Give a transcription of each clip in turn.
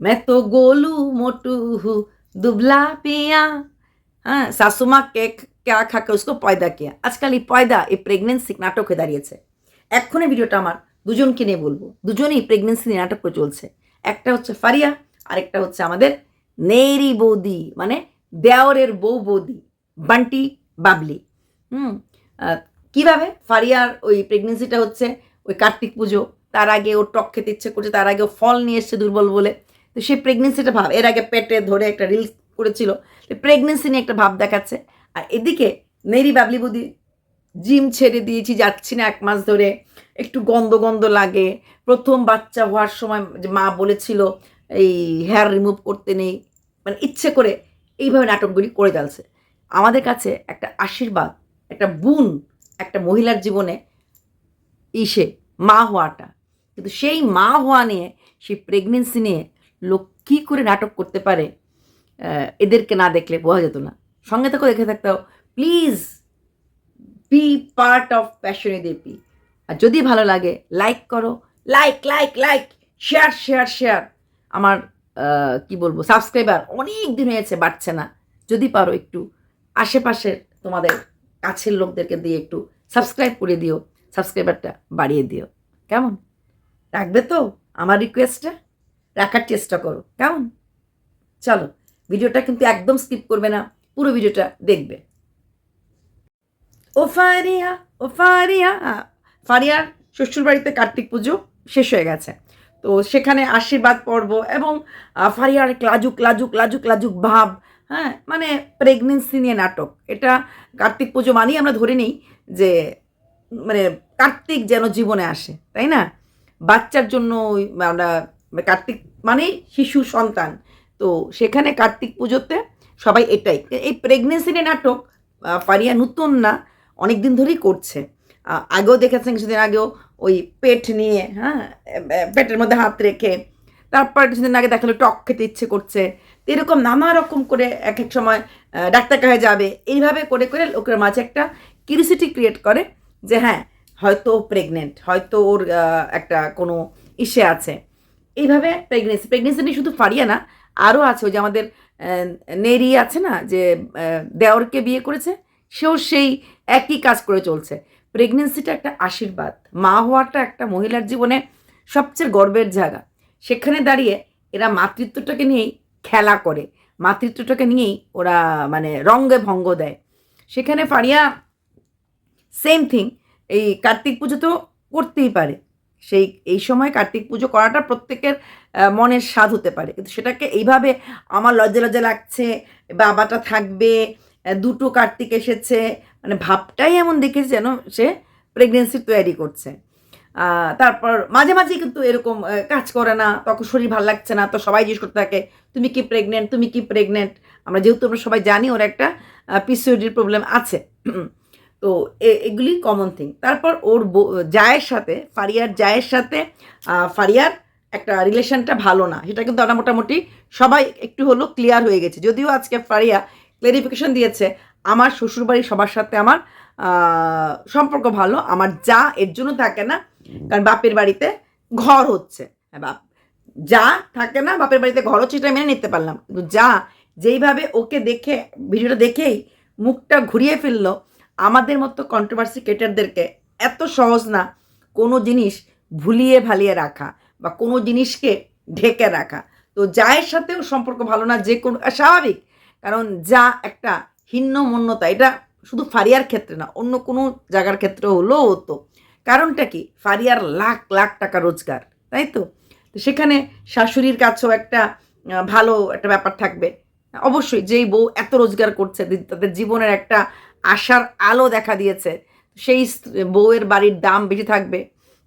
मैं तो गोलू मोटू हूँ दुबला पिया হ্যাঁ শাশুমা কেক ক্যা খাকে উসকো পয়দা কিয়া আজকাল এই পয়দা এই প্রেগনেন্সি নাটক হয়ে দাঁড়িয়েছে এক্ষুনি ভিডিওটা আমার দুজনকে নিয়ে বলবো দুজনেই প্রেগনেন্সি নিয়ে নাটক করে চলছে একটা হচ্ছে ফারিয়া আরেকটা হচ্ছে আমাদের নেরি বৌদি মানে দেওরের বউ বৌদি বান্টি বাবলি হুম আহ, কিভাবে ফারিয়ার ওই প্রেগনেন্সিটা হচ্ছে ওই কার্তিক পুজো তার আগে ও টক খেতে ইচ্ছে করছে তার আগে ও ফল নিয়ে এসছে দুর্বল বলে তো সেই প্রেগনেন্সিটা ভাব, এর আগে পেটে ধরে একটা রিলস করেছিল প্রেগনেন্সি নিয়ে একটা ভাব দেখাচ্ছে। আর এদিকে নেরি বাবলি বুদি জিম ছেড়ে দিয়েছি, যাচ্ছি না এক মাস ধরে, একটু গন্ধ গন্ধ লাগে। প্রথম বাচ্চা হওয়ার সময় যে মা বলেছিল, এই হেয়ার রিমুভ করতে নেই। মানে ইচ্ছে করে এইভাবে নাটকগুলি করে যাচ্ছে আমাদের কাছে একটা আশীর্বাদ, একটা বুন একটা মহিলার জীবনে ইসে মা হওয়াটা। কিন্তু সেই মা হওয়া নিয়ে, সেই প্রেগনেন্সি নিয়ে লোক কী করে নাটক করতে পারে এদেরকে না দেখলে বোঝা যেত না। সঙ্গে থেকেও দেখে থাকতে প্লিজ বি পার্ট অফ প্যাশনে দেপি আর যদি ভালো লাগে লাইক করো like like like share share share আমার কি বলব সাবস্ক্রাইবার অনেক দিন হয়েছে, বাড়ছে না। যদি পারো একটু আশেপাশের তোমাদের কাছের লোকদেরকে দিয়ে একটু সাবস্ক্রাইব করে দিও সাবস্ক্রাইবারটা বাড়িয়ে দিও। কেমন? রাখবে তো? আমার রিকোয়েস্টটা রাখার চেষ্টা করো। কেমন? চলো, ভিডিওটা কিন্তু একদম স্কিপ করবে না, পুরো ভিডিওটা দেখবে। ও ফারিয়া ও ফারিয়া। ফারিয়ার শ্বশুরবাড়িতে কার্তিক পুজো শেষ হয়ে গেছে। তো সেখানে আশীর্বাদ পর্ব এবং ফারিয়ার লাজুক লাজুক লাজুক লাজুক ভাব হ্যাঁ মানে প্রেগনেন্সি নিয়ে নাটক। এটা কার্তিক পুজো মানেই আমরা ধরে নিই যে মানে কার্তিক যেন জীবনে আসে, তাই না? বাচ্চার জন্য আমরা কার্তিক মানেই শিশু সন্তান। তো সেখানে কার্তিক পুজোতে সবাই এটাই। এই প্রেগনেন্সি নিয়ে নাটক ফারিয়া নতুন না অনেক দিন ধরেই করছে। আগেও দেখেছেন কিছুদিন আগেও ওই পেট নিয়ে হ্যাঁ পেটের মধ্যে হাত রেখে, তারপর কিছুদিন আগে দেখাল টক খেতে ইচ্ছে করছে। এরকম নানা রকম করে এক এক সময় ডাক্তার কাছে যাবে। এইভাবে করে করে লোকের মাঝে একটা কিউরিসিটি ক্রিয়েট করে যে হ্যাঁ হয়তো প্রেগনেন্ট হয়তো ওর একটা কোনো ইসে আছে। এইভাবে প্রেগনেন্সি প্রেগনেন্সি নিয়ে শুধু ফারিয়া না, আরও আছে ওই যে আমাদের নেরি আছে না, যে দেওরকে বিয়ে করেছে, সেও সেই একই কাজ করে চলছে। প্রেগনেন্সিটা একটা আশীর্বাদ, মা হওয়াটা একটা মহিলার জীবনে সবচেয়ে গর্বের জায়গা। সেখানে দাঁড়িয়ে এরা মাতৃত্বটাকে নিয়েই খেলা করে, মাতৃত্বটাকে নিয়েই ওরা মানে রঙ্গে ভঙ্গ দেয়। সেখানে ফারিয়া সেম থিং এই কার্তিক পুজো তো করতেই পারে। সেই, এই সময় কার্তিক পুজো করাটা প্রত্যেকের মনের স্বাদ হতে পারে। কিন্তু সেটাকে এইভাবে আমার লজ্জা লজ্জা লাগছে, বাবাটা থাকবে দুটো কার্তিক এসেছে মানে ভাবটাই এমন দেখেছে যেন সে প্রেগনেন্সির তৈরি করছে। তারপর মাঝে মাঝে কিন্তু এরকম কাজ করে না, তখন শরীর ভালো লাগছে না, তো সবাই জিজ্ঞেস করতে থাকে, তুমি কি প্রেগনেন্ট তুমি কি প্রেগনেন্ট আমরা যেহেতু আমরা সবাই জানি ওর একটা পিসিওডির প্রবলেম আছে। তো এগুলি কমন থিং তারপর ওর জায়ের সাথে ফারিয়ার জায়ের সাথে ফারিয়ার একটা রিলেশনটা ভালো না। সেটা কিন্তু আমরা মোটামুটি সবাই একটু হলো ক্লিয়ার হয়ে গেছে। যদিও আজকে ফারিয়া ক্লারিফিকেশন দিয়েছে আমার শ্বশুরবাড়ি সবার সাথে আমার সম্পর্ক ভালো আমার যা এর জন্য থাকে না কারণ বাপের বাড়িতে ঘর হচ্ছে। হ্যাঁ, বাপ যা থাকে না বাপের বাড়িতে ঘর হচ্ছে সেটা মেনে নিতে পারলাম কিন্তু যা যেইভাবে ওকে দেখে ভিডিওটা দেখেই মুখটা ঘুরিয়ে ফেলল আমাদের মতো কন্ট্রোভার্সি ক্রিয়েটারদেরকে এত সহজ না কোনো জিনিস ভুলিয়ে ভালিয়ে রাখা বা কোনো জিনিসকে ঢেকে রাখা। তো যায়ের সাথেও সম্পর্ক ভালো না, যে কোনো স্বাভাবিক, কারণ যা একটা হিন্নমন্যতা এটা শুধু ফারিয়ার ক্ষেত্রে না, অন্য কোনো জায়গার ক্ষেত্রে হলেও হতো। কারণটা কি? ফারিয়ার লাখ লাখ টাকা রোজগার, তাই তো? তো সেখানে শাশুড়ির কাছেও একটা ভালো একটা ব্যাপার থাকবে। অবশ্যই যেই বউ এত রোজগার করছে, তাদের জীবনের একটা আশার আলো দেখা দিয়েছে। সেই বউয়ের বাড়ির দাম বেশি থাকবে।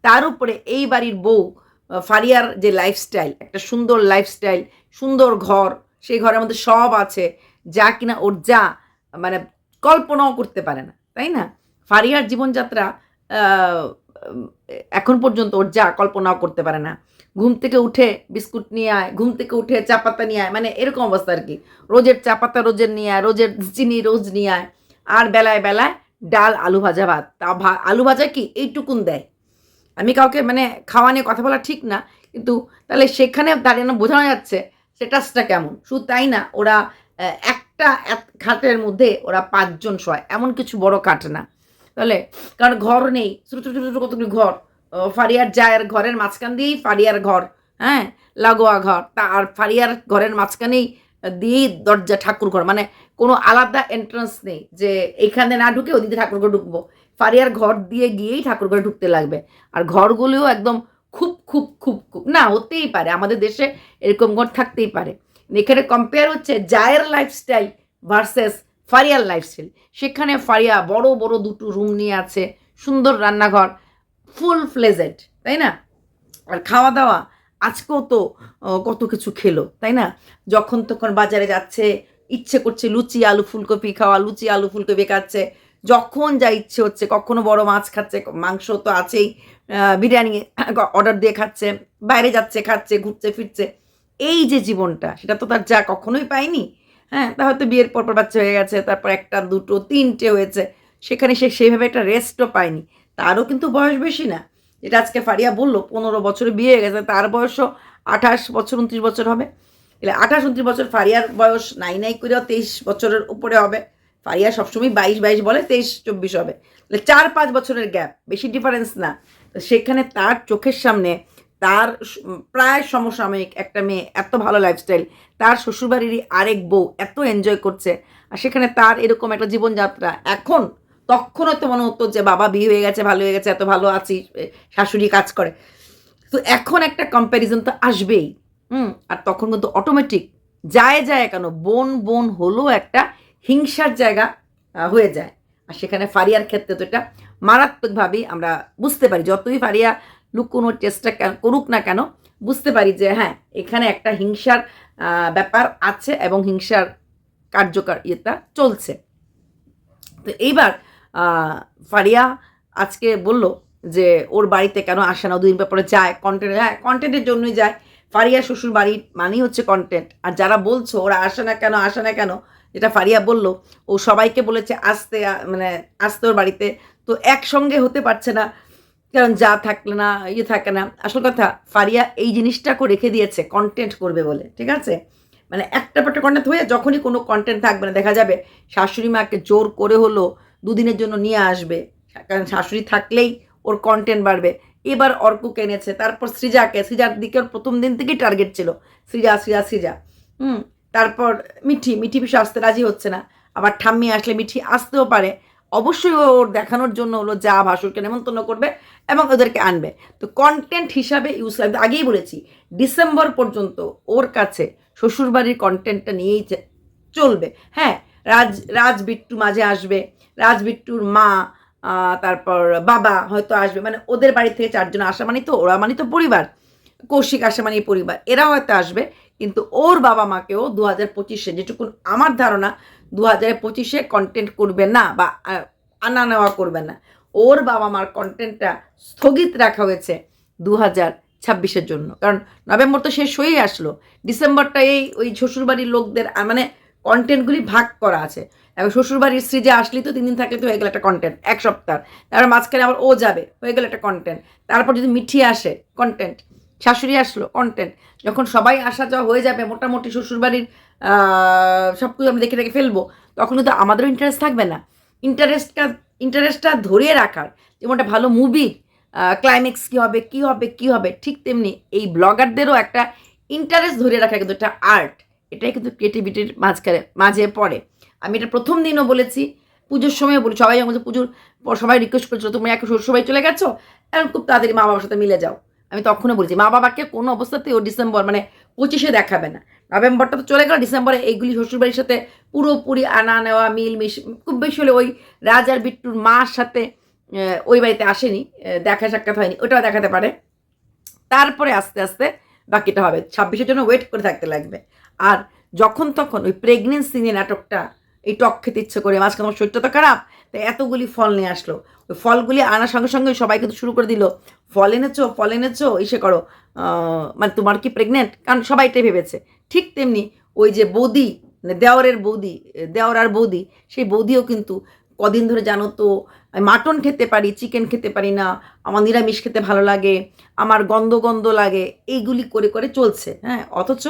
তার উপরে এই বাড়ির বউ ফারিয়ার যে লাইফস্টাইল একটা সুন্দর লাইফস্টাইল সুন্দর ঘর, সেই ঘরের মধ্যে সব আছে, যা কিনা ওর যা মানে কল্পনাও করতে পারে না, তাই না? ফারিয়ার জীবনযাত্রা এখন পর্যন্ত ওর যা কল্পনাও করতে পারে না। ঘুম থেকে উঠে বিস্কুট নিয়ে আয়, ঘুম থেকে উঠে চা পাতা নিয়ে আয় মানে এরকম অবস্থা আর কি। রোজের চা পাতা রোজের নিয়ে আয়, রোজের চিনি রোজ নিয়ে আয় আর বেলায় বেলায় ডাল, আলু ভাজা ভাত। তা আলু ভাজা কি? এইটুকুন দেয়। আমি কাউকে মানে খাওয়া নিয়ে কথা বলা ঠিক না, কিন্তু তাহলে সেখানে দাঁড়িয়ে বোঝানো যাচ্ছে স্ট্যাটাসটা কেমন। শুধু তাই না, ওরা একটা এক- খাটের মধ্যে ওরা পাঁচজন শোয় এমন কিছু বড় খাট না। তাহলে, কারণ ঘর নেই, ছোটো ছোটো ছোটো, কতগুলি ঘর? ফারিয়ার জায়ের ঘরের মাঝখান দিয়েই ফারিয়ার ঘর হ্যাঁ? লাগোয়া ঘর। তা আর ফারিয়ার ঘরের মাঝখানেই দিয়েই দরজা ঠাকুর ঘর মানে কোনো আলাদা এন্ট্রান্স নেই যে এখানে না ঢুকে ওদিকে ঠাকুর ঘর ঢুকবো। ফারিয়ার ঘর দিয়ে গিয়েই ঠাকুর ঘরে ঢুকতে লাগবে। আর ঘরগুলিও একদম খুব খুব খুব খুব, না, হতেই পারে। আমাদের দেশে এরকম ঘর থাকতেই পারে। এখানে কম্পেয়ার হচ্ছে জায়ের লাইফস্টাইল ভার্সেস ফারিয়ার লাইফস্টাইল সেখানে ফারিয়া বড় বড় দুটো রুম নিয়ে আছে, সুন্দর রান্নাঘর ফুল ফ্লেজেড তাই না? আর খাওয়া দাওয়া আজকেও তো কত কিছু খেলো, তাই না? যখন তখন বাজারে যাচ্ছে ইচ্ছে করছে লুচি, আলু ফুলকপি খাওয়া, লুচি, আলু ফুলকপি খাচ্ছে। যখন যা ইচ্ছে হচ্ছে, কখনো বড় মাছ খাচ্ছে, মাংস তো আছেই বিরিয়ানি অর্ডার দিয়ে খাচ্ছে, বাইরে যাচ্ছে, খাচ্ছে, ঘুরছে, ফিরছে। এই যে জীবনটা, সেটা তো তার যা কখনোই পায়নি। হ্যাঁ তা হয়তো বিয়ের পর পর বাচ্চা হয়ে গেছে, তারপর একটা, দুটো, তিনটে হয়েছে, সেখানে সে সেইভাবে একটা রেস্টও পায়নি। তারও কিন্তু বয়স বেশি না। যেটা আজকে ফারিয়া বলল, পনেরো বছরে বিয়ে হয়ে গেছে, তার বয়সও আঠাশ বছর উনত্রিশ বছর হবে। এলে আঠাশ, উনত্রিশ বছর ফারিয়ার বয়স নাই নাই করেও তেইশ বছরের উপরে হবে। ফারিয়া সবসময় বাইশ বাইশ বলে তেইশ, চব্বিশ হবে। তাহলে চার, পাঁচ বছরের গ্যাপ, বেশি ডিফারেন্স না। সেখানে তার চোখের সামনে তার প্রায় সমসাময়িক একটা মেয়ে, এত ভালো লাইফস্টাইল তার শ্বশুরবাড়িরই আরেক বউ এত এনজয় করছে। আর সেখানে তার এরকম একটা জীবনযাত্রা এখন তখন হয়তো মনে হতো যে বাবা বিয়ে হয়ে গেছে, ভালো হয়ে গেছে, এত ভালো আছি শাশুড়ি কাজ করে। তো এখন একটা কম্প্যারিজন তো আসবেই। হুম, আর তখন কিন্তু অটোমেটিক যায় যায় কেন? বোন বোন হলেও একটা হিংসার জায়গা হয়ে যায়। আর সেখানে ফারিয়ার ক্ষেত্রে তো এটা মারাত্মকভাবেই আমরা বুঝতে পারি, যতই ফারিয়া লুকোনোর চেষ্টা করুক না কেন, বুঝতে পারি যে হ্যাঁ এখানে একটা হিংসার ব্যাপার আছে এবং হিংসার কার্যকর ইয়েটা চলছে। তো এইবার ফারিয়া আজকে বলল যে, ওর বাড়িতে কেন আসে না? দুদিন পর পরে যায় কন্টেন্ট হ্যাঁ কন্টেন্টের জন্যই যায়। ফারিয়া শ্বশুর বাড়ি মানেই হচ্ছে কন্টেন্ট আর যারা বলছো, ওরা আসে না কেন, আসে না কেন, যেটা ফারিয়া বলল, ও সবাইকে বলেছে আসতে মানে আসতে ওর বাড়িতে। তো একসঙ্গে হতে পারছে না, কারণ যা থাকলে না ইয়ে থাকে না। আসল কথা, ফারিয়া এই জিনিসটাকে রেখে দিয়েছে কন্টেন্ট করবে বলে, ঠিক আছে? মানে একটা পর কন্টেন্ট হয়ে যখনই কোনো কন্টেন্ট থাকবে না, দেখা যাবে শাশুড়ি মাকে জোর করে হলো দুদিনের জন্য নিয়ে আসবে। কারণ শাশুড়ি থাকলেই ওর কন্টেন্ট বাড়বে। এবার অর্ককে এনেছে, তারপর সৃজাকে, সৃজার দিকে প্রথম দিন থেকেই টার্গেট ছিল। সৃজা সৃজা সৃজা। হুম, তারপর মিঠি মিঠি পিছু আসতে রাজি হচ্ছে না। আবার ঠাম্মি আসলে মিঠি আসতেও পারে। অবশ্যই ওর দেখানোর জন্য হলো যা ভাসুরকে নেমন্তন্ন করবে এবং ওদেরকে আনবে। তো কন্টেন্ট হিসাবে ইউজ তো আগেই বলেছি, ডিসেম্বর পর্যন্ত ওর কাছে শ্বশুরবাড়ির কন্টেন্টটা নিয়েই চলবে। হ্যাঁ রাজ রাজ বিট্টু মাঝে আসবে, রাজ বিট্টুর মা তারপর বাবা হয়তো আসবে মানে ওদের বাড়ি থেকে চারজন আসা মানে তো ওরা মানে তো পরিবার, কৌশিক আসা মানে পরিবার এরা হয়তো আসবে, কিন্তু ওর বাবা মাকেও দু হাজার পঁচিশে যেটুকু আমার ধারণা দু হাজার পঁচিশে কন্টেন্ট করবে না বা আনা নেওয়া করবে না, ওর বাবা মার কন্টেন্টটা স্থগিত রাখা হয়েছে দু হাজার ছাব্বিশের জন্য, কারণ নভেম্বর তো শেষ হয়েই আসলো ডিসেম্বরটা এই ওই শ্বশুরবাড়ির লোকদের মানে কন্টেন্টগুলি ভাগ করা আছে এবার শ্বশুরবাড়ির স্ত্রী যে আসলি তো তিন দিন থাকলে তো হয়ে গেল একটা কন্টেন্ট এক সপ্তাহ। তারপর মাঝখানে আবার ও যাবে, হয়ে গেল একটা কন্টেন্ট তারপর যদি মিঠি আসে কন্টেন্ট শাশুড়ি আসলো কন্টেন্ট যখন সবাই আসা যাওয়া হয়ে যাবে, মোটামুটি শ্বশুরবাড়ির সব কিছু আমরা দেখে দেখে ফেলব, তখন কিন্তু আমাদেরও ইন্টারেস্ট থাকবে না। ইন্টারেস্টটা ইন্টারেস্টটা ধরিয়ে রাখার, যেমন একটা ভালো মুভি ক্লাইম্যাক্স কী হবে কী হবে কী হবে, ঠিক তেমনি এই ব্লগারদেরও একটা ইন্টারেস্ট ধরে রাখা কিন্তু একটা আর্ট এটাই কিন্তু ক্রিয়েটিভিটির মাঝখানে, মাঝে পড়ে। আমি এটা প্রথম দিনও বলেছি, পুজোর সময় বলি সবাই আমাদের পুজোর পর সবাই রিকোয়েস্ট করেছিল তুমি এক শ্বশুর সবাই চলে গেছো? এখন খুব তাড়াতাড়ি মা বাবার সাথে মিলে যাও। আমি তখনও বলেছি, মা বাবাকে কোনো অবস্থাতেই ও ডিসেম্বর মানে পঁচিশে দেখাবে না। নভেম্বরটা তো চলে গেল, ডিসেম্বরে এইগুলি শ্বশুরবাড়ির সাথে পুরোপুরি আনা, নেওয়া মিল মিশ খুব বেশি হলে ওই রাজার বিট্টুর মার সাথে ওই বাড়িতে আসেনি দেখা সাক্ষাৎ হয়নি, ওটাও দেখাতে পারে। তারপরে আস্তে আস্তে বাকিটা হবে। ছাব্বিশের জন্য ওয়েট করে থাকতে লাগবে। আর যখন তখন ওই প্রেগনেন্সি নিয়ে নাটকটা এই টক খেতে ইচ্ছে করে, মাঝখানে আমার শরীরটা তো খারাপ তাই এতগুলি ফল নিয়ে আসলো। ওই ফলগুলি আনার সঙ্গে সঙ্গে সবাই কিন্তু শুরু করে দিল, ফল এনেছো ফল এনেছো, ইসে করো। মানে তোমার কি প্রেগনেন্ট কারণ সবাই এটাই ভেবেছে। ঠিক তেমনি ওই যে বৌদি মানে দেওরের বৌদি, দেওর আর বৌদি, সেই বৌদিও কিন্তু কদিন ধরে জানো তো মাটন খেতে পারি চিকেন খেতে পারি না, আমার নিরামিষ খেতে ভালো লাগে, আমার গন্ধ গন্ধ লাগে, এইগুলি করে করে চলছে হ্যাঁ? অথচ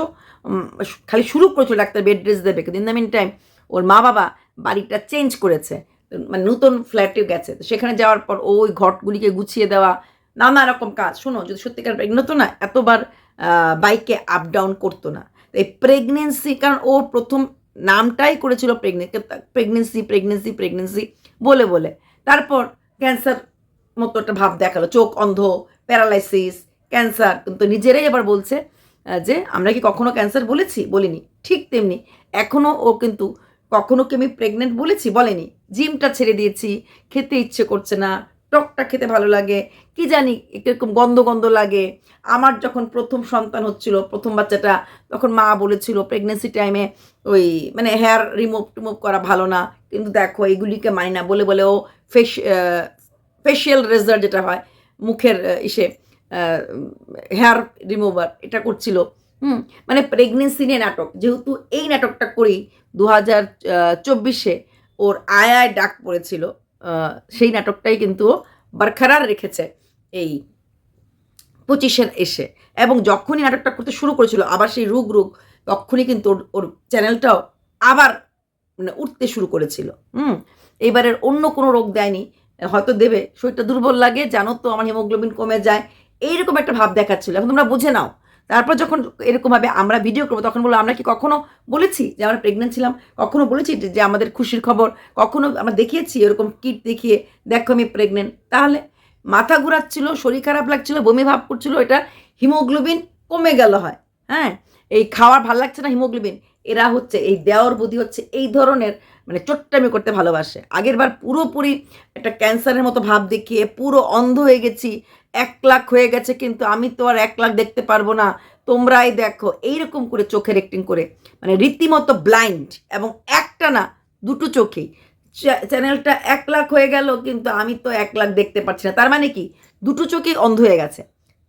খালি শুরু করেছিল ডাক্তার বেড রেস্ট দেবে, কিন্তু ইন দ্য মিন টাইম ওর মা বাবা বাড়িটা চেঞ্জ করেছে মানে নতুন ফ্ল্যাটে গেছে। তো সেখানে যাওয়ার পর ওই ঘটগুলিকে গুছিয়ে দেওয়া, নানা রকম কাজ। শোনো, যদি সত্যিকার প্রেগনেন্ট হতো না এতবার বাইকে আপ ডাউন করতো না। এই প্রেগনেন্সি কারণ ও প্রথম নামটাই করেছিল প্রেগনেন্সি প্রেগনেন্সি প্রেগনেন্সি বলে বলে। তারপর ক্যান্সার মতো একটা ভাব দেখাল, চোখ অন্ধ প্যারালাইসিস ক্যান্সার কিন্তু নিজেরাই এবার বলছে যে আমরা কি কখনো ক্যান্সার বলেছি? বলিনি। ঠিক তেমনি এখনও ও কিন্তু কখনো কি আমি প্রেগনেন্ট বলেছি? বলেনি। জিমটা ছেড়ে দিয়েছি। খেতে ইচ্ছে করছে না। টকটা খেতে ভালো লাগে। কি জানি এরকম গন্ধ গন্ধ লাগে। আমার যখন প্রথম সন্তান হচ্ছিল, প্রথম বাচ্চাটা তখন মা বলেছিল প্রেগনেন্সি টাইমে ওই মানে হেয়ার রিমুভ টিমুভ করা ভালো না। কিন্তু দেখো, এগুলিকে মানি না। বলে বলে ও ফেস ফেশিয়াল রেজার যেটা হয়, মুখের ইসে হেয়ার রিমুভার এটা করছিল। হুম মানে প্রেগনেন্সি নিয়ে নাটক। যেহেতু এই নাটকটা করেই দু হাজার চব্বিশে ওর আয় ডাক পড়েছিল। সেই নাটকটাই কিন্তু ও বরকরার রেখেছে এই পঁচিশের এসে। এবং যখনই নাটকটা করতে শুরু করেছিল, আবার সেই রুগ রুগ, তখনই কিন্তু ওর ওর চ্যানেলটাও আবার মানে উঠতে শুরু করেছিল। হুম এইবারের অন্য কোনো রোগ দেয়নি, হয়তো দেবে। শরীরটা দুর্বল লাগে, জানো তো, আমার হিমোগ্লোবিন কমে যায়, এইরকম একটা ভাব দেখাচ্ছিল। এখন তোমরা বুঝে নাও। তারপর যখন এরকমভাবে আমরা ভিডিও করব, তখন বলব, আমরা কি কখনো বলেছি যে আমরা প্রেগনেন্ট ছিলাম? কখনো বলেছি যে- আমাদের খুশির খবর? কখনো আমরা দেখিয়েছি এরকম কিট দেখিয়ে, দেখো আমি প্রেগনেন্ট তাহলে মাথা ঘুরাচ্ছিল, শরীর খারাপ লাগছিল, বমি ভাব করছিল, এটা হিমোগ্লোবিন কমে গেল হয়। হ্যাঁ? এই খাওয়ার ভালো লাগছে না, হিমোগ্লোবিন। এরা হচ্ছে, এই দেওয়ার বুদ্ধি হচ্ছে, এই ধরনের মানে চোট্টামি করতে ভালোবাসে। আগের বার পুরোপুরি একটা ক্যান্সারের মতো ভাব দেখিয়ে, পুরো অন্ধ হয়ে গেছি এক লাখ হয়ে গেছে, কিন্তু আমি তো আর এক লাখ দেখতে পারব না। তোমরাই দেখো, এইরকম করে চোখের অ্যাক্টিং করে। মানে রীতিমতো ব্লাইন্ড এবং একটা না, দুটো চোখেই। চ্যা- চ্যানেলটা এক লাখ হয়ে গেল, কিন্তু আমি তো এক লাখ দেখতে পাচ্ছি না। তার মানে কি? দুটো চোখেই অন্ধ হয়ে গেছে।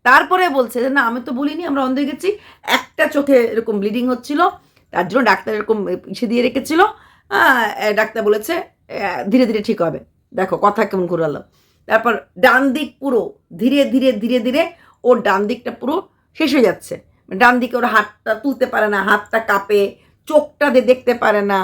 তারপরে বলছে যে, না, আমি তো বলিনি, আমরা অন্ধ হয়ে গেছি। একটা চোখে এরকম ব্লিডিং হচ্ছিল, তার জন্য ডাক্তার এরকম ইসে দিয়ে রেখেছিল। ডাক্তার বলেছে ধীরে ধীরে ঠিক হবে। দেখো, কথা কেমন ঘুরালো। তারপর ডান দিক পুরো ধীরে ধীরে ধীরে ধীরে ওর ডান দিকটা পুরো শেষ হয়ে যাচ্ছে। ডান দিকে ওর হাতটা তুলতে পারে না, হাতটা কাঁপে, চোখটা দিয়ে দেখতে পারে না,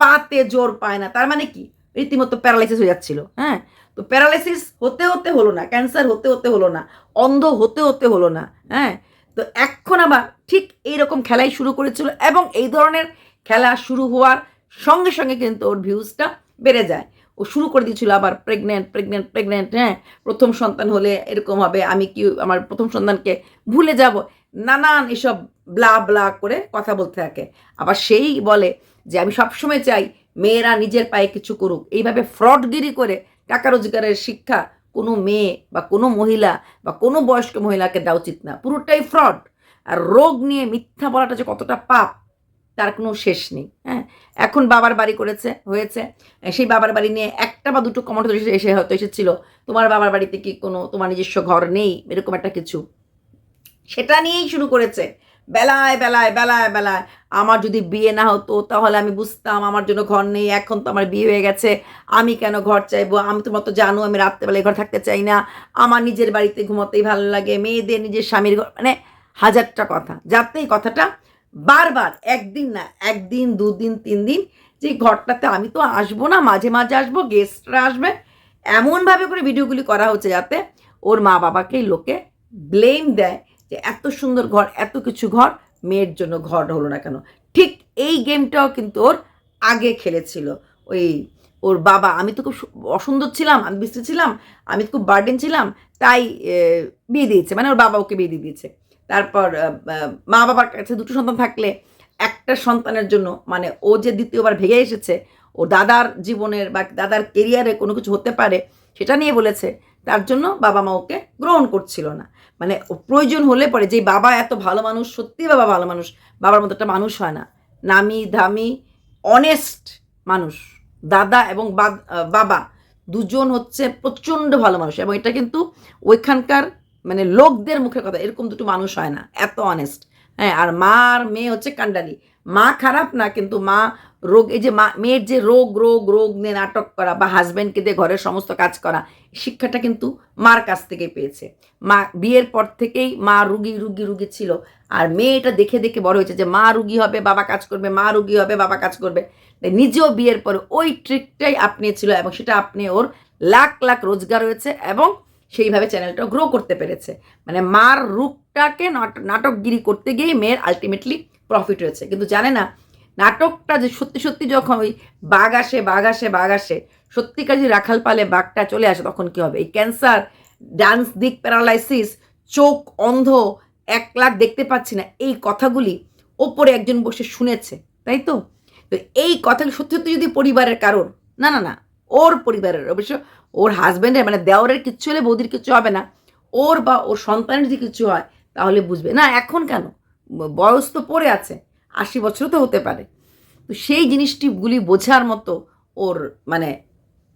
পাতে জোর পায় না, তার মানে কি? রীতিমতো প্যারালাইসিস হয়ে যাচ্ছিল হ্যাঁ? তো প্যারালাইসিস হতে হতে হলো না, ক্যান্সার হতে হতে হলো না, অন্ধ হতে হতে হলো না হ্যাঁ? তো এখন আবার ঠিক এইরকম খেলাই শুরু করেছিল এবং এই ধরনের খেলা শুরু হওয়ার সঙ্গে সঙ্গে কিন্তু ওর ভিউজটা বেড়ে যায়। ও শুরু করে দিয়েছিল আবার প্রেগনেন্ট প্রেগনেন্ট প্রেগনেন্ট হ্যাঁ? প্রথম সন্তান হলে এরকম হবে, আমি কি আমার প্রথম সন্তানকে ভুলে যাব? নানান এসব ব্লা ব্লা করে কথা বলতে থাকে। আবার সেই বলে যে, আমি সবসময় চাই মেয়েরা নিজের পায়ে কিছু করুক। এইভাবে ফ্রডগিরি করে টাকা রোজগারের শিক্ষা কোনো মেয়ে বা কোনো মহিলা বা কোনো বয়স্ক মহিলাকে দেওয়া উচিত না। পুরোটাই ফ্রড। আর রোগ নিয়ে মিথ্যা বলাটা যে কতটা পাপ তার কোনো শেষ নেই হ্যাঁ? এখন বাবার বাড়ি করেছে, হয়েছে। সেই বাবার বাড়ি নিয়ে একটা বা দুটো কমেন্ট এসে হয়তো এসেছিল। তোমার বাবার বাড়িতে কি কোনো, তোমার নিজস্ব ঘর নেই? এরকম একটা কিছু। সেটা নিয়েই শুরু করেছে। বেলায় বেলায় বেলায় বেলায়। আমার যদি বিয়ে না হতো, তাহলে আমি বুঝতাম আমার জন্য ঘর নেই। এখন তো আমার বিয়ে হয়ে গেছে। আমি কেন ঘর চাইব? আমি তোমার তো জানো, আমি রাত্রেবেলায় ঘর থাকতে চাই না। আমার নিজের বাড়িতে ঘুমোতেই ভালো লাগে। মেয়েদের নিজের স্বামীর ঘর মানে হাজারটা কথা। যাতে এই কথাটা বারবার, একদিন না, একদিন, দুদিন তিন দিন যে ঘরটাতে আমি তো আসব না, মাঝে মাঝে আসব গেস্টরা আসবে, এমনভাবে করে ভিডিওগুলি করা হচ্ছে যাতে ওর মা বাবাকে লোকে ব্লেম দেয় যে এত সুন্দর ঘর, এত কিছু ঘর, মেয়ের জন্য ঘর হলো না কেন। ঠিক এই গেমটাও কিন্তু ওর আগে খেলেছিল। ওই ওর বাবা, আমি তো খুব অসুন্দর ছিলাম, আমি বিশ্রী ছিলাম, আমি তো খুব বার্ডেন ছিলাম, তাই বিয়ে দিয়েছে মানে ওর বাবা ওকে বিয়ে দিয়ে দিয়েছে। তারপর মা বাবার কাছে দুটো সন্তান থাকলে একটা সন্তানের জন্য মানে ও যে দ্বিতীয়বার ভেঙে এসেছে, ও দাদার জীবনের বা দাদার কেরিয়ারে কোনো কিছু হতে পারে, সেটা নিয়ে বলেছে, তার জন্য বাবা মা ওকে গ্রহণ করছিল না। মানে প্রয়োজন হলে পরে, যে বাবা এত ভালো মানুষ, সত্যি বাবা ভালো মানুষ, বাবার মতো একটা মানুষ হয় না। নামি দামি অনেস্ট মানুষ। দাদা এবং বাবা দুজন হচ্ছে প্রচণ্ড ভালো মানুষ এবং এটা কিন্তু ওইখানকার মানে লোকদের মুখের কথা, এরকম দুটো মানুষ হয় না, এত অনেস্ট হ্যাঁ আর মা আর মেয়ে হচ্ছে কান্ডালি মা খারাপ না, কিন্তু মা রোগ, এই যে মা, মেয়ের যে রোগ রোগ রোগ নিয়ে নাটক করা বা হাজব্যান্ডকে দিয়ে ঘরের সমস্ত কাজ করা শিক্ষাটা কিন্তু মার কাছ থেকে পেয়েছে। মা, বিয়ের পর থেকেই মা রুগী রুগী রুগী ছিল। আর মেয়ে এটা দেখে দেখে বড় হয়েছে যে মা রুগী হবে, বাবা কাজ করবে, মা রুগী হবে, বাবা কাজ করবে। নিজেও বিয়ের পরে ওই ট্রিকটাই আপনি ছিল এবং সেটা আপনি ওর লাখ লাখ রোজগার হয়েছে এবং সেইভাবে চ্যানেলটা গ্রো করতে পেরেছে। মানে মার রূপটাকে নাট- নাটকগিরি করতে গিয়েই মেয়ের আলটিমেটলি প্রফিট হয়েছে। কিন্তু জানে না, নাটকটা যে সত্যি সত্যি যখন ওই বাঘ আসে বাঘ আসে বাঘ আসে, সত্যিকার যদি রাখাল পালে বাঘটা চলে আসে, তখন কি হবে? এই ক্যান্সার ডান্স দিক প্যারালাইসিস চোখ অন্ধ এক লাখ দেখতে পাচ্ছি না, এই কথাগুলি ওপরে একজন বসে শুনেছে, তাই তো? তো এই কথা সত্যি সত্যি যদি পরিবারের কারোর, না না না ওর পরিবারের, অবশ্য ওর হাজব্যান্ডের মানে দেওরের কিচ্ছু হলে বৌদির কিচ্ছু হবে না। ওর বা, ওর সন্তানের যদি কিছু হয়, তাহলে বুঝবে। না, এখন কেন? বয়স তো পড়ে আছে, আশি বছর তো হতে পারে। তো সেই জিনিসটিগুলি বোঝার মতো ওর মানে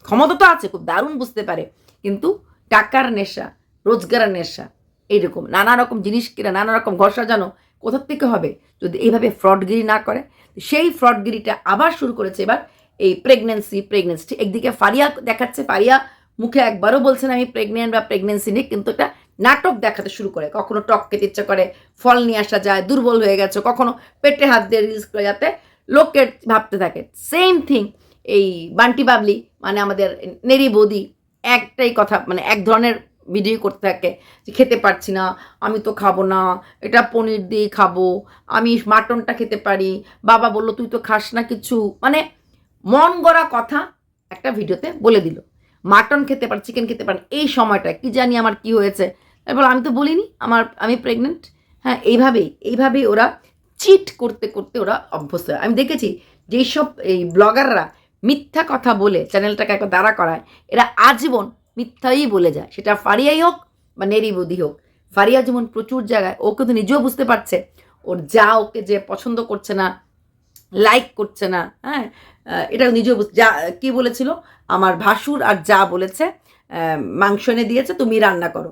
ক্ষমতা তো আছে, খুব দারুণ বুঝতে পারে। কিন্তু টাকার নেশা, রোজগারের নেশা, এইরকম নানা রকম জিনিস কিনা, নানা রকম ঘর সাজানো, কোথার থেকে হবে? যদি এইভাবে ফ্রডগিরি না করে, সেই ফ্রডগিরিটা আবার শুরু করেছে এবার এই প্রেগনেন্সি প্রেগনেন্সি একদিকে ফারিয়া দেখাচ্ছে, ফারিয়া মুখে একবারও বলছে না, আমি প্রেগনেন্ট বা প্রেগনেন্সি নিয়ে কিন্তু একটা নাটক দেখাতে শুরু করে। কখনো টক খেতে ইচ্ছা করে, ফল নিয়ে আসা যায়, দুর্বল হয়ে গেছে, কখনো পেটে হাত দিয়ে রিলিজ করে যাতে লোকের ভাবতে থাকে। সেম থিং এই বান্টি বাবলি মানে আমাদের নেরি বৌদি, একটাই কথা মানে এক ধরনের ভিডিও করতে থাকে যে, খেতে পারছি না, আমি তো খাব না, এটা পনির দিয়ে খাব, আমি মাটনটা খেতে পারি। বাবা বলল, তুই তো খাস না কিছু। মানে মন গড়া কথা একটা ভিডিওতে বলে দিল। মাটন খেতে পারে চিকেন খেতে পারেন এই সময়টা কি জানি আমার কি হয়েছে। এবার আমি তো বলিনি, আমার, আমি প্রেগনেন্ট হ্যাঁ এইভাবেই এইভাবেই ওরা চিট করতে করতে ওরা অভ্যস্ত হয়। আমি দেখেছি যেই সব এই ব্লগাররা মিথ্যা কথা বলে চ্যানেলটাকে একটা দাঁড়া করায়, এরা আজীবন মিথ্যাই বলে যায়। সেটা ফারিয়াই হোক বা নেরি বুদ্ধি হোক, ফারিয়া যেমন প্রচুর জায়গায়, ও কিন্তু নিজেও বুঝতে পারছে। ওর যা ওকে যে পছন্দ করছে না লাইক করছে না হ্যাঁ এটা নিজেও যা, কি বলেছিল? আমার ভাসুর আর যা বলেছে মাংস এনে দিয়েছে, তুমি রান্না করো।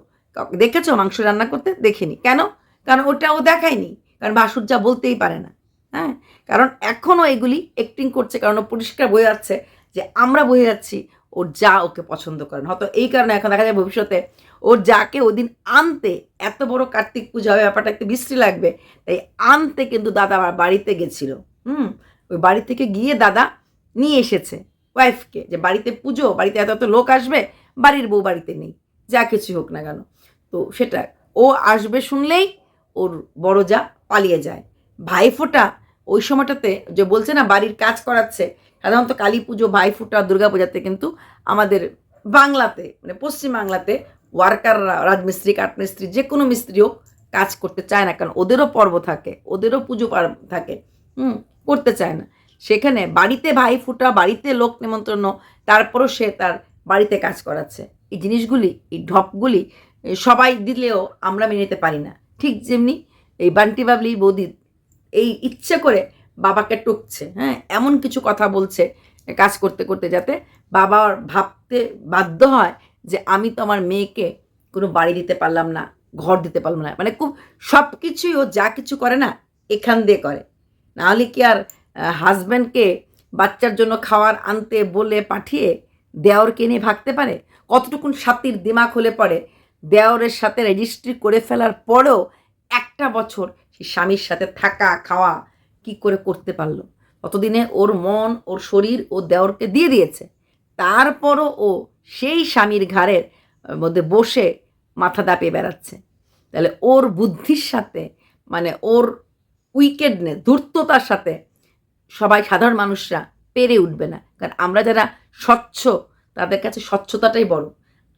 দেখেছ মাংস রান্না করতে? দেখিনি। কেন? কারণ ওটা ও দেখায়নি। কারণ ভাসুর যা বলতেই পারে না। হ্যাঁ? কারণ এখনও এগুলি অ্যাক্টিং করছে, কারণ ও পরিষ্কার বোঝা যাচ্ছে যে আমরা বোঝা যাচ্ছি ওর যা ওকে পছন্দ করেন। হয়তো এই কারণে এখন দেখা যায় ভবিষ্যতে ওর যাকে ওদিন আনতে এত বড় কার্তিক পূজা হবে, ব্যাপারটা একটু বিশ্রী লাগবে। তাই আনতে কিন্তু দাদা বাড়িতে গেছিল। হুম? ওই বাড়ি থেকে গিয়ে দাদা নিয়ে এসেছে ওয়াইফকে যে বাড়িতে পুজো, বাড়িতে এত এত লোক আসবে, বাড়ির বউ বাড়িতে নেই, যা কিছু হোক না কেন। তো সেটা ও আসবে শুনলেই ওর বড় যা পালিয়ে যায়। ভাইফোঁটা ওই সময়টাতে যে বলছে না বাড়ির কাজ করাচ্ছে, সাধারণত কালী পুজো, ভাইফোঁটা, দুর্গা পূজাতে কিন্তু আমাদের বাংলাতে মানে পশ্চিম বাংলাতে ওয়ার্কাররা, রাজমিস্ত্রি, কাঠমিস্ত্রি, যে কোনো মিস্ত্রি হোক কাজ করতে চায় না, কারণ ওদেরও পর্ব থাকে, ওদেরও পুজো পার্ব থাকে। হুম করতে চায় না। সেখানে বাড়িতে ভাই ফুটা, বাড়িতে লোক নেমন্ত্রণ তারপরও সে তার বাড়িতে কাজ করাচ্ছে। এই জিনিসগুলি, এই ঢপগুলি সবাই দিলেও আমরা মেনে নিতে পারি না। ঠিক যেমনি এই বান্টি বাবলি বৌদি এই ইচ্ছে করে বাবাকে টুকছে হ্যাঁ এমন কিছু কথা বলছে কাজ করতে করতে যাতে বাবা ভাবতে বাধ্য হয় যে আমি তো আমার মেয়েকে কোনো বাড়ি দিতে পারলাম না, ঘর দিতে পারলাম না। মানে খুব সব কিছুই ও যা কিছু করে না, এখান দিয়ে করে। নাহলে কি আর হাজব্যান্ডকে বাচ্চার জন্য খাওয়ার আনতে বলে পাঠিয়ে দেওরকে নিয়ে ভাগতে পারে? কতটুকুন সাতির দিমাগ হলে পড়ে দেওরের সাথে রেজিস্ট্রি করে ফেলার পরেও একটা বছর সে স্বামীর সাথে থাকা, খাওয়া কি করে করতে পারল? ততদিনে ওর মন, ওর শরীর ও দেওরকে দিয়ে দিয়েছে। তারপরও ও সেই স্বামীর ঘাড়ের মধ্যে বসে মাথা দাপিয়ে বেড়াচ্ছে। তাহলে ওর বুদ্ধির সাথে মানে ওর উইকেডনেস ধূর্ততার সাথে সবাই সাধারণ মানুষরা পেরে উঠবে না। কারণ আমরা যারা স্বচ্ছ, তাদের কাছে স্বচ্ছতাটাই বড়।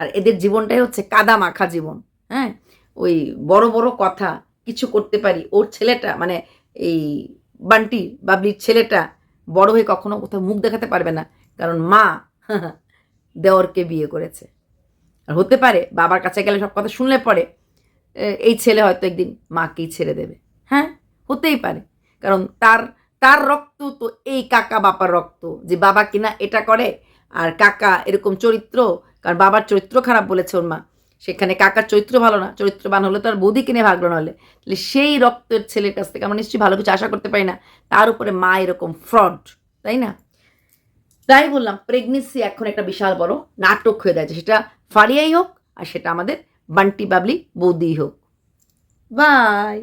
আর এদের জীবনটাই হচ্ছে কাদা মাখা জীবন হ্যাঁ? ওই বড় বড় কথা, কিছু করতে পারি, ওর ছেলেটা মানে এই বান্টি, বাবলির ছেলেটা বড় হয়ে কখনো কোথাও মুখ দেখাতে পারবে না। কারণ মা দেওরকে বিয়ে করেছে। আর হতে পারে, বাবার কাছে গেলে সব কথা শুনলে পরে এই ছেলে হয়তো একদিন মাকেই ছেড়ে দেবে হ্যাঁ? হতেই পারে। কারণ তার তার রক্ত তো এই কাকা বাবার রক্ত, যে বাবা কিনা এটা করে আর কাকা এরকম চরিত্র, কারণ বাবার চরিত্র খারাপ বলেছে ওর মা। সেখানে কাকার চরিত্র ভালো না, চরিত্রবান হলে তো আর বৌদি কিনে ভাগলো নাহলে তাহলে সেই রক্তের ছেলের কাছ থেকে আমরা নিশ্চয়ই ভালো কিছু আশা করতে পারি না। তার উপরে মা এরকম ফ্রড, তাই না? তাই বললাম প্রেগনেন্সি এখন একটা বিশাল বড় নাটক হয়ে যাচ্ছে সেটা ফারিয়াই হোক আর সেটা আমাদের বান্টি বাবলি বৌদিই হোক। বাই